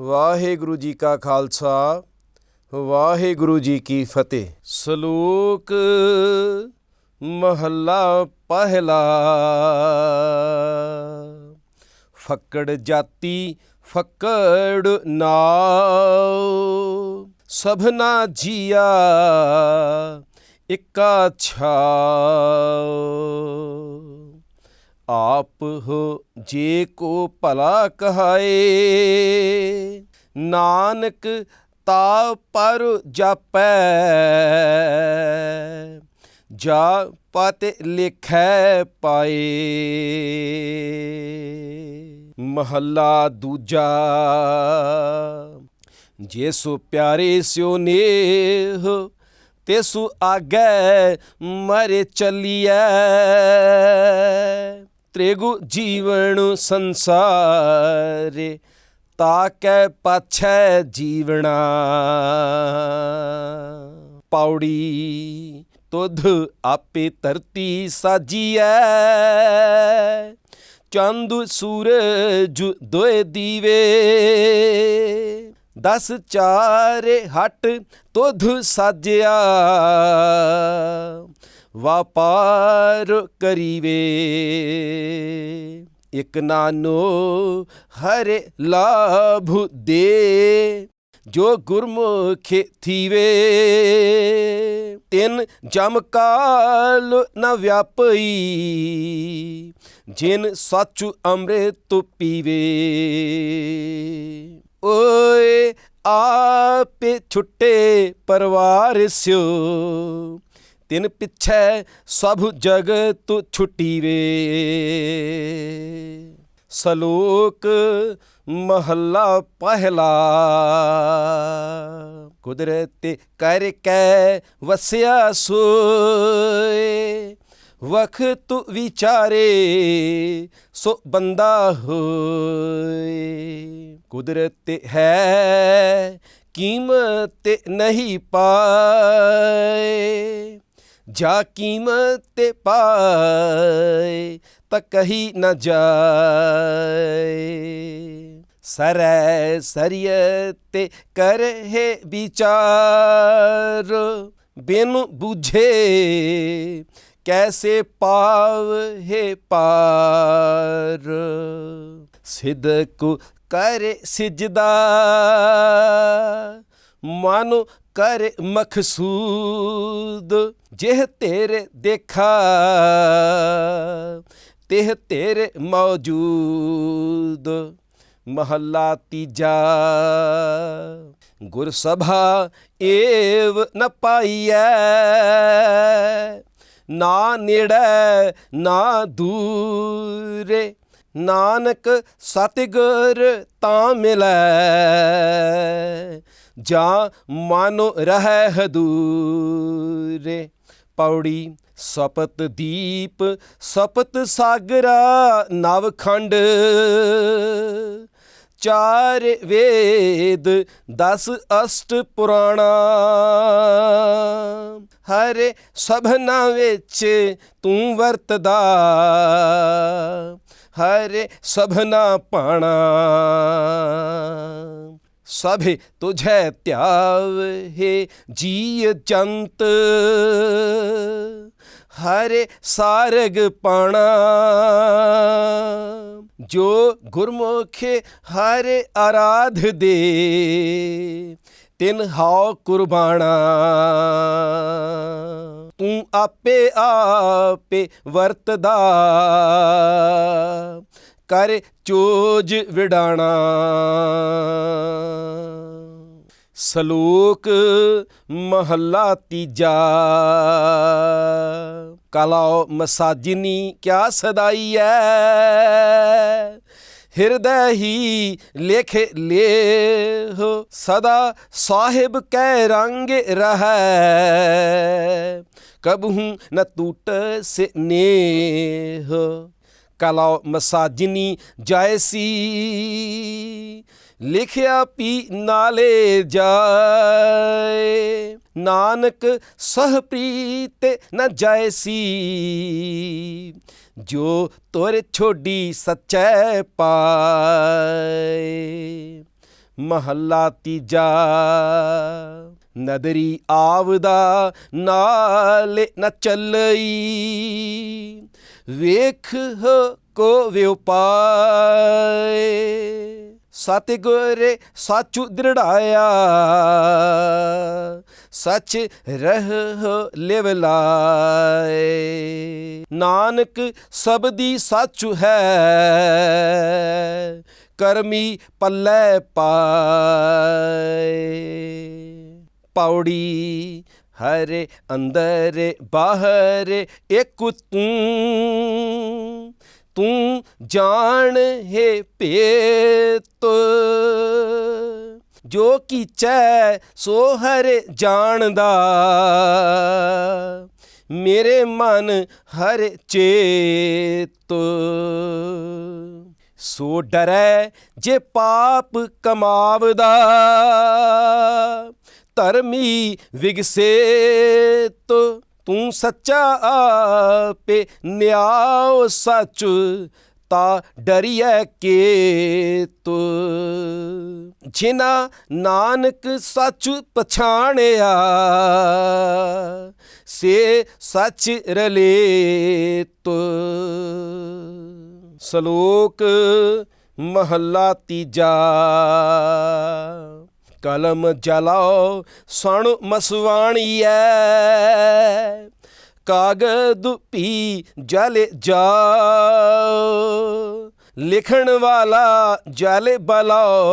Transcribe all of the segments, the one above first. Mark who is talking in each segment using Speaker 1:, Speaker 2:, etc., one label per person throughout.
Speaker 1: ਵਾਹਿਗੁਰੂ ਜੀ ਕਾ ਖਾਲਸਾ, ਵਾਹਿਗੁਰੂ ਜੀ ਕੀ ਫਤਿਹ। ਸ਼ਲੋਕ ਮਹੱਲਾ ਪਹਿਲਾ। ਫੱਕੜ ਜਾਤੀ ਫੱਕੜ ਨਾਉ, ਸਭਨਾ ਜੀਆ ਇਕਾ ਛਾਉ। ਆਪ ਹੋ ਜੇ ਕੋ ਭਲਾ ਕਹਾਏ। ਨਾਨਕ ਤਾ ਪਰ ਜਾਪੈ। ਜਾ ਪਤ ਲਿਖੈ ਪਾਏ। ਮਹੱਲਾ ਦੂਜਾ, ਜੇ ਸੋ ਪਿਆਰੇ ਸਿਓ ਨੇਹ ਤੇਸੂ ਆਗੈ ਮਰੇ ਚੱਲੀਐ। ਤ੍ਰੇਗੁ ਜੀਵਨ ਸੰਸਾਰੇ, ਤਾਕੈ ਪਾਛੈ ਜੀਵਣਾ ਪਾਉੜੀ ਤੁਧ ਆਪੇ ਧਰਤੀ ਸਾਜੀਐ। ਚੰਦ ਸੂਰਜ ਦੋਏ ਦੀਵੇ। ਦਸ ਚਾਰੇ ਹਟ ਤੁਧ ਸਾਜਿਆ। ਵਪਾਰ ਕਰੀਵੇ। ਇਕ ਨਾਨੋ ਹਰੇ ਲਾਭ ਦੇ, ਜੋ ਗੁਰਮੁਖ ਥੀਵੇ। ਤਿਨ ਜਮ ਕਾਲ ਨ ਵਿਆਪਈ, ਜਿਨ ਸੱਚੁ ਅੰਮ੍ਰਿਤ ਪੀਵੇ। ਓਏ, ਆਪੇ ਛੁੱਟੇ ਪਰਵਾਰ ਸਿਓ ਤਿਨ ਪਿਛੈ ਸਭ ਜਗਤ ਛੁਟੀਵੇ ਸਲੋਕ ਮਹੱਲਾ ਪਹਿਲਾ। ਕੁਦਰਤ ਕਰ ਕੈ ਵਸਿਆ ਸੋਏ, ਵਖਤ ਵਿਚਾਰੇ ਸੋ ਬੰਦਾ ਹੋਏ। ਕੁਦਰਤ ਹੈ ਕੀਮਤ ਨਹੀਂ ਪਾਏ। ਜਾ ਕੀਮਤ ਪਾਏ ਤਾਂ ਕਹੀ ਨਾ ਜਾਏ। ਸਰੈ ਸਰੀਅਤ ਕਰਹਿ ਵਿਚਾਰ, ਬਿਨ ਬੁਝੇ ਕੈਸੇ ਪਾਵ ਹੈ ਪਾਰ। ਸਿਦਕ ਕਰ ਸਿਜਦਾ, ਮਨ ਕਰ ਮਖਸੂਦ ਜਿਹ ਤੇਰੇ ਦੇਖਾ, ਤਿਹ ਤੇਰੇ ਮੌਜੂਦ, ਮਹੱਲਾ ਤੀਜਾ। ਗੁਰ ਸਭਾ ਏਵ ਨ ਪਾਈਐ, ਨਾ ਨੇੜੇ, ਨਾ ਦੂਰੇ। ਨਾਨਕ ਸਤਿਗੁਰ ਤਾਂ ਮਿਲੈ ਜਾਂ ਮਨੋ ਰਹਿ ਹਦੂਰੇ ਪੌੜੀ ਸਪਤ ਦੀਪ, ਸਪਤ ਸਾਗਰਾ, ਨਵਖੰਡ। ਚਾਰ ਵੇਦ, ਦਸ ਅਸ਼ਟ ਪੁਰਾਣਾ। ਹਰੇ ਸਭਨਾ ਵਿੱਚ ਤੂੰ ਵਰਤਦਾ। ਹਰੇ ਸਭਨਾ ਪਾਣਾ। ਸਭੇ ਤੁਝੈ ਧਿਆਵਹਿ ਜੀ ਜੰਤ ਹਰੇ ਸਾਰਗ ਪਾਣਾ, ਜੋ ਗੁਰਮੁਖੇ ਹਰੇ ਆਰਾਧ ਦੇ, ਤਿਨ ਹਾਉ ਕੁਰਬਾਨਾ ਤੂੰ ਆਪੇ ਆਪੇ ਵਰਤਦਾ ਕਰ ਚੋਜ ਵਿਡਾਣਾ। ਸਲੋਕ ਮਹੱਲਾ ਤੀਜਾ। ਕਲਾਉ ਮਸਾਜਿਨੀ ਕਿਆ ਸਦਾਈ ਐ। ਹਿਰਦੈ ਹੀ ਲਿਖ ਲੇਹ, ਸਦਾ ਸਾਹਿਬ ਕੈ ਰੰਗ ਰਹੈ। ਕਬਹੂ ਨ ਟੂਟ ਸਨੇਹ ਕਲਾ ਮਸਾਜਿਨੀ ਜੈਸੀ ਲਿਖਿਆ ਪੀ ਨਾਲੇ ਜਾਏ। ਨਾਨਕ ਸਹ ਪ੍ਰੀਤ ਨ ਜੈਸੀ ਜੋ ਤੋਰ ਛੋਡੀ ਸੱਚੈ ਪਾਏ। ਮਹੱਲਾ ਤੀਜਾ। ਨਦਰੀ ਆਵਦਾ ਨਾਲ ਨ ਚੱਲਈ। ਵੇਖ ਕੋ ਵਿਉ ਪਾਏ। ਸਤਿਗੁਰ ਸਾਚੁ ਦ੍ਰਿੜਾਇਆ। ਸੱਚ ਰਹਿ ਲਿਵ ਲਾਏ। ਨਾਨਕ ਸਬਦੀ ਸੱਚ ਹੈ। ਕਰਮੀ ਪੱਲੇ ਪਾਏ। ਪੌੜੀ, ਹਰੇ ਅੰਦਰ ਬਾਹਰ ਇੱਕ ਤੂੰ ਤੂੰ ਜਾਣ ਹੈ ਭੇਤ, ਜੋ ਕੀਚੈ ਸੋ ਹਰੇ ਜਾਣਦਾ। ਮੇਰੇ ਮਨ ਹਰ ਚੇਤ, ਸੋ ਡਰੈ ਜੇ ਪਾਪ ਕਮਾਵਦਾ। ਧਰਮੀ ਵਿਗਸੇਤ, ਤੂੰ ਸੱਚਾ ਆਪੇ ਨਿਆਉ ਸੱਚ, ਤਾ ਡਰੀਐ ਕੇਤ। ਜਿਨਾ ਨਾਨਕ ਸੱਚ ਪਛਾਣਿਆ, ਸੇ ਸੱਚ ਰਲੇਤ। ਸ਼ਲੋਕ ਮਹੱਲਾ ਤੀਜਾ। ਕਲਮ ਜਲਾਓ, ਸਣ ਮਸਵਾਣੀਐ। ਕਾਗਦ ਪੀ ਜਲ ਜਾਓ, ਲਿਖਣ ਵਾਲਾ ਜਲ ਬਲਾਓ।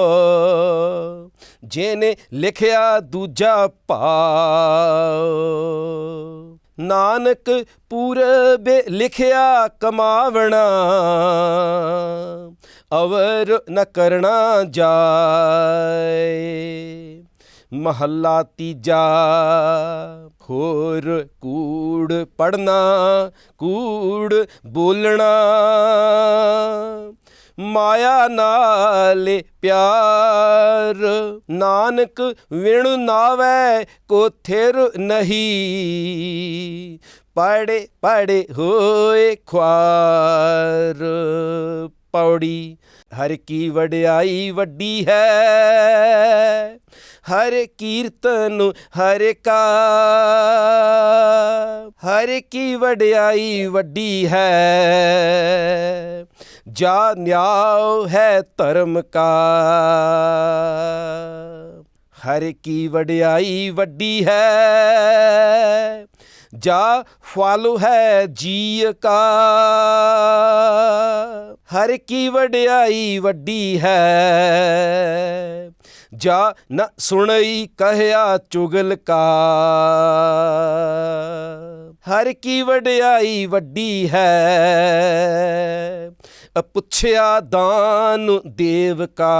Speaker 1: ਜਿਹਨੇ ਲਿਖਿਆ ਦੂਜਾ ਭਾਉ ਨਾਨਕ ਪੂਰਬ ਲਿਖਿਆ ਕਮਾਵਣਾ, ਅਵਰ ਨ ਕਰਨਾ ਜਾਏ। ਮਹੱਲਾ ਤੀਜਾ ਹੋਰ ਕੂੜ ਪੜਨਾ ਕੂੜ ਬੋਲਣਾ। ਮਾਇਆ ਨਾਲ ਪਿਆਰ। ਨਾਨਕ ਵਿਣ ਨਾਵੇ ਕੋ ਥਿਰ ਨਹੀਂ। ਪੜੇ ਪੜੇ ਹੋਏ ਖੁਆਰ। ਪੌੜੀ, ਹਰ ਕੀ ਵਡਿਆਈ ਵੱਡੀ ਹੈ। ਹਰ ਕੀਰਤਨ, ਹਰ ਕਾ। ਹਰ ਕੀ ਵਡਿਆਈ ਵੱਡੀ ਹੈ। ਜਾ ਨਿਆਉ ਹੈ ਧਰਮ ਕਾ। ਹਰ ਕੀ ਵਡਿਆਈ ਵੱਡੀ ਹੈ, ਜਾ ਫਲ ਹੈ ਜੀ ਕਾ। ਹਰ ਕੀ ਵਡਿਆਈ ਵੱਡੀ ਹੈ, ਜਾ ਨ ਸੁਣਈ ਕਹਿਆ ਚੁਗਲ ਕਾ। ਹਰ ਕੀ ਵਡਿਆਈ ਵੱਡੀ ਹੈ। ਪੁੱਛਿਆ ਦਾਨ ਦੇਵ ਕਾ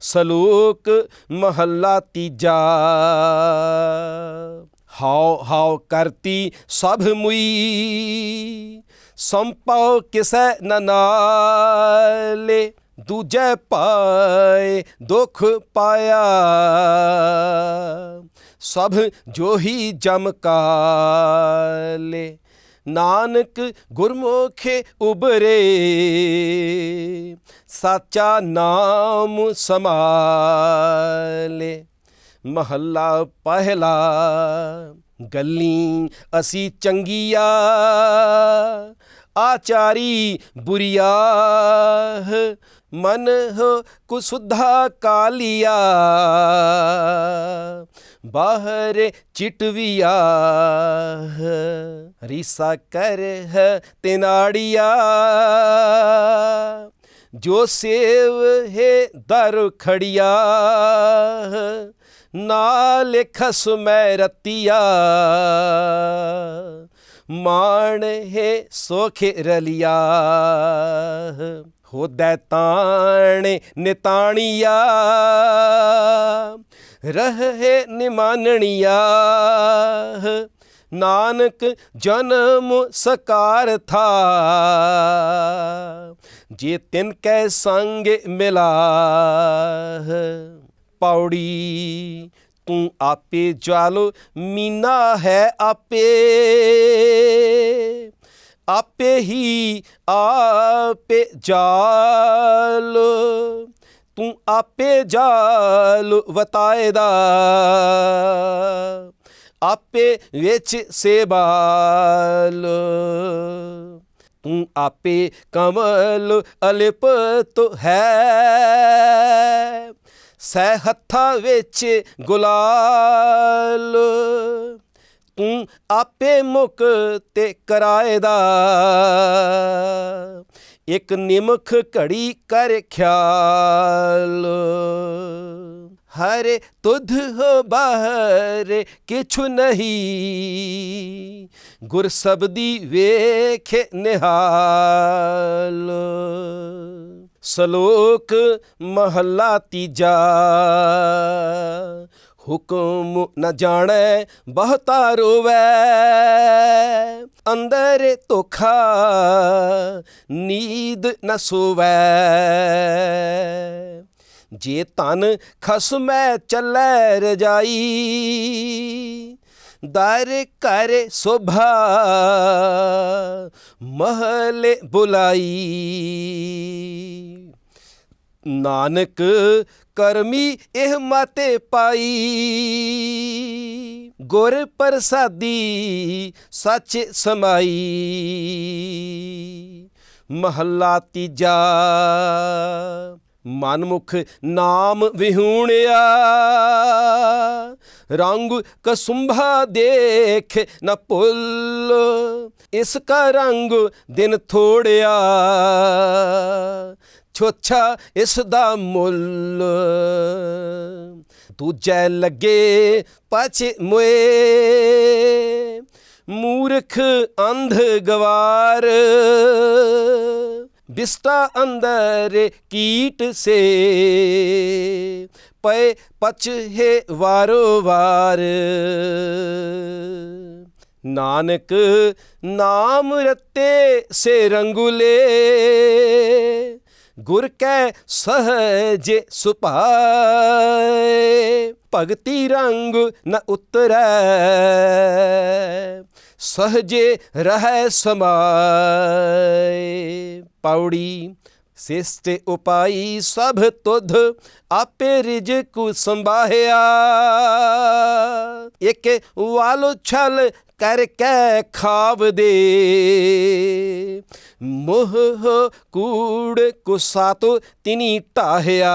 Speaker 1: ਸ਼ਲੋਕ ਮਹੱਲਾ ਤੀਜਾ। ਹਾਉ ਹਾਉ ਕਰਤੀ ਸਭ ਮੁਈ। ਸੰਪਉ ਕਿਸੈ ਨ ਦੂਜੇ ਦੂਜੈ ਪਾਏ ਦੁਖ ਪਾਇਆ। ਸਭ ਜੋਹੀ ਜਮ ਕਾਲੇ, ਨਾਨਕ ਗੁਰਮੁਖੇ ਉਬਰੇ ਸਾਚਾ ਨਾਮ ਸਮਾਲੇ। ਮਹੱਲਾ ਪਹਿਲਾ, ਗੱਲੀ ਅਸੀਂ ਚੰਗੀਆ, ਆਚਾਰੀ ਬੁਰੀਆ ਮਨ ਹੋ ਕੁਸੁਧਾ ਕਾਲੀਆ। ਬਾਹਰ ਚਿਟਵੀਆ ਰੀਸਾ ਕਰ ਹੈ ਤਿਨਾੜੀਆ। ਜੋ ਸੇਵ ਹੈ ਦਰ ਖੜੀਆ, ਨਾਲ ਖਸਮੈ ਰਤੀਆ। ਮਾਣ ਹੈ ਸੋਖੇ ਰਲਿਆ, ਹੋਦੈ ਤਾਣ ਨਿਤਾਣੀਆ। ਰਹੇ ਨਿਮਾਨਣੀਆ। ਨਾਨਕ ਜਨਮ ਸਕਾਰ ਥਾ। ਜੇ ਤਿਨ ਕੈ ਸੰਗ ਮਿਲਾ ਪੌੜੀ ਤੂੰ ਆਪੇ ਜਾਲੋ, ਮੀਨਾ ਹੈ ਆਪੇ। ਆਪੇ ਹੀ ਆਪੇ ਜਾਲ। ਤੂੰ ਆਪੇ ਜਾਲ ਵਤਾਏਦਾ। ਆਪੇ ਵਿੱਚ ਸੇਬਾਲ। ਤੂੰ ਆਪੇ ਕਮਲ ਅਲਿਪਤ ਹੈ। ਸਹਿ ਹੱਥਾ ਵਿੱਚ ਗੁਲਾਲ। ਤੂੰ ਆਪੇ ਮੁਕ ਤੇ ਕਰਾਏਦਾ। ਇੱਕ ਨਿਮਖ ਘੜੀ ਕਰ ਖਿਆਲ। ਹਰੇ ਤੁਧ ਹੋ ਬਾਹਰ ਕਿਛੁ ਨਹੀਂ। ਗੁਰ ਸਬਦੀ ਵੇਖ ਨਿਹਾਲ। ਸ਼ਲੋਕ ਮਹੱਲਾ ਤੀਜਾ। ਹੁਕਮ ਨਾ ਜਾਣੈ, ਬਹੁਤਾ ਰੋਵੈ। ਅੰਦਰ ਧੋਖਾ, ਨੀਂਦ ਨਾ ਸੋਵੈ। ਜੇ ਤਨ ਖਸਮੈ, ਚੱਲੈ ਰਜਾਈ। ਦਰ ਕਰ ਸੋਭਾ, ਮਹਲੇ ਬੁਲਾਈ। ਨਾਨਕ ਕਰਮੀ ਇਹ ਮਾਤੇ ਪਾਈ। ਗੁਰ ਪ੍ਰਸਾਦੀ ਸੱਚ ਸਮਾਈ। ਮਹੱਲਾ ਤੀਜਾ। ਮਨਮੁਖ ਨਾਮ ਵਿਹੂਣਿਆ। ਰੰਗ ਕਸੁੰਭਾ ਦੇਖ ਨ ਭੁੱਲ। ਇਸ ਕਾ ਰੰਗ ਦਿਨ ਥੋੜਿਆ। ਛੋਛਾ ਇਸ ਦਾ ਮੁੱਲ। ਦੂਜੈ ਲੱਗੇ ਪਛ ਮੋਏ। ਮੂਰਖ ਅੰਧ ਗਵਾਰ। ਬਿਸਤਾ ਅੰਦਰ ਕੀਟ ਸੇ। ਪਏ ਪਛ ਹੈ ਵਾਰੋ ਵਾਰ। ਨਾਨਕ ਨਾਮ ਰਤੇ ਸੇ ਰੰਗੁਲੇ। ਗੁਰ ਕੈ ਸਹਜ ਸੁਭਾਏ ਭਗਤੀ ਰੰਗ ਨ ਉਤਰੈ। ਸਹਜੇ ਰਹਿ ਸਮਾਏ। ਪੌੜੀ ਸਿਸਤੇ ਉਪਾਈ ਸਭ ਤੁਧ ਆਪੇ ਰਿਜਕ ਸੰਭਾਹਿਆ। ਇੱਕ ਵਾਲੋ ਛਲ ਕਰਕੇ ਖਾਵ ਦੇ। ਮੋਹ ਕੂੜ ਕੁਸਾਤੋ ਤਿਨੀ ਢਾਹਿਆ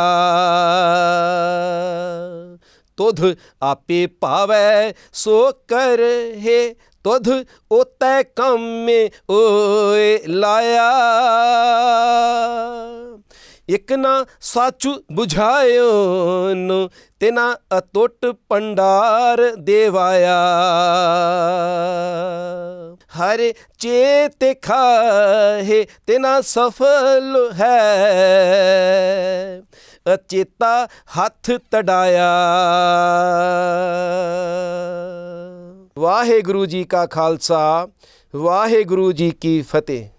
Speaker 1: ਤੁਧ ਆਪੇ ਪਾਵੈ ਸੋ ਕਰ ਹੈ, ਤੁਧ ਉਤੈ ਕੰਮੇ ਓਏ ਲਾਇਆ। ਇਕ ਨਾ ਸਾਚੂ 부ਝਾਇਓ ਨੂੰ ਤਿਨਾ ਅਟੁੱਟ ਪੰਡਾਰ ਦੇਵਾਇਆ। ਹਰ ਚੇਤ ਖਾਹੇ ਤਿਨਾ ਸਫਲ ਹੈ। ਅਚੇਤਾ ਹੱਥ ਤੜਾਇਆ। ਵਾਹਿਗੁਰੂ ਜੀ ਕਾ ਖਾਲਸਾ, ਵਾਹਿਗੁਰੂ ਜੀ ਕੀ ਫਤਿਹ।